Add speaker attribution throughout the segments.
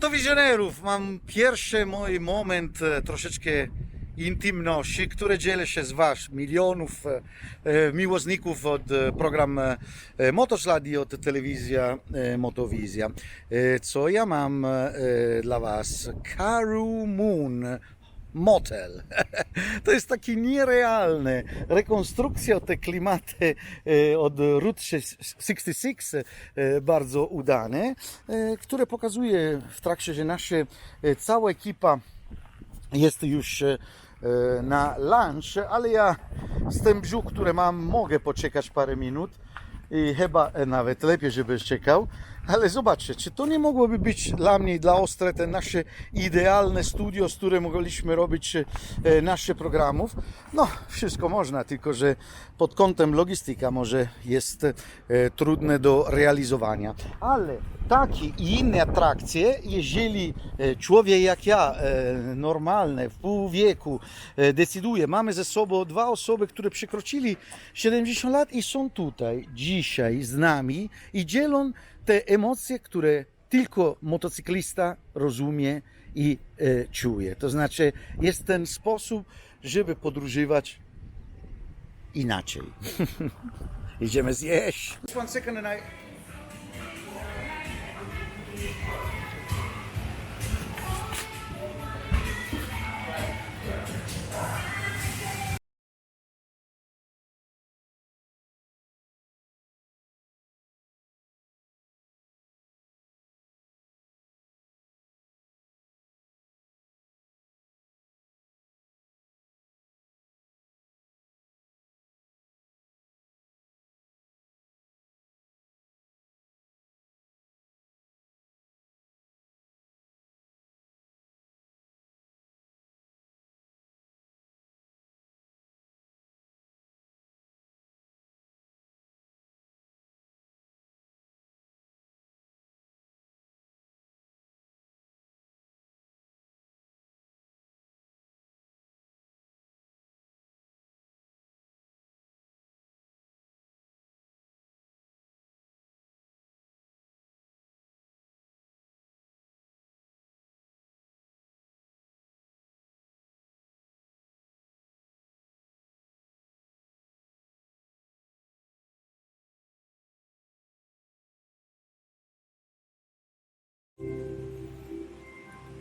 Speaker 1: motowizjonerów mam pierwszy mój moment e, troszeczkę intymności, które dzielę się z Was, milionów e, e, miłośników od e, program e, Motoszladi od telewizja Motowizja. Co ja mam dla Was? Karu Moon Motel. To jest taki nierealny. Rekonstrukcja te klimaty e, od Route 66 e, bardzo udane, które pokazuje w trakcie, że nasza e, cała ekipa jest już na lunch, ale ja z tym brzuch, które mam, mogę poczekać parę minut i chyba nawet lepiej, żebyś czekał. Ale zobaczcie, czy to nie mogłoby być dla mnie i dla Ostre te nasze idealne studio, z którym mogliśmy robić e, nasze programów? No, wszystko można, tylko że pod kątem logistyka może jest e, trudne do realizowania. Ale takie i inne atrakcje, jeżeli e, człowiek jak ja, normalny, w pół wieku, decyduje, mamy ze sobą dwa osoby, które przekroczyli 70 lat i są tutaj dzisiaj z nami i dzielą te emocje, które tylko motocyklista rozumie i e, czuje. To znaczy jest ten sposób, żeby podróżować inaczej. Idziemy zjeść. One second and I...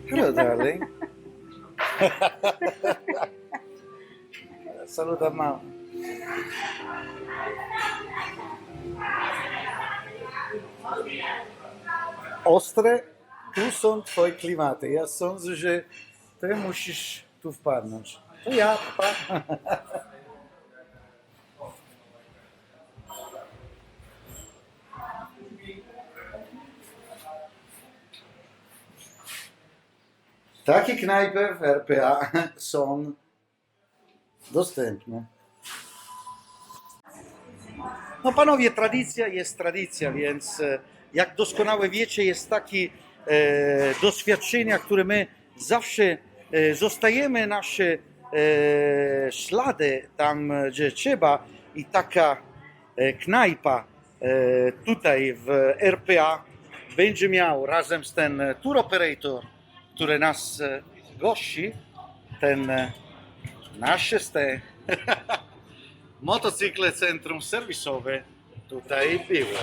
Speaker 1: Hello, darling. Saluda mama. Ostre, tu są twoje klimaty. Ja sądzę, że ty musisz tu wpadnąć. To ja, pa. Takie knajpy w RPA są dostępne. No panowie, tradycja jest tradycja, więc e, jak doskonale wiecie, jest takie doświadczenia, które my zawsze e, zostajemy nasze e, ślady tam, gdzie trzeba i taka knajpa tutaj w RPA będzie miał razem z ten tour operator, który nas e, gości, ten e, nasze ste motocykle centrum serwisowe tutaj było.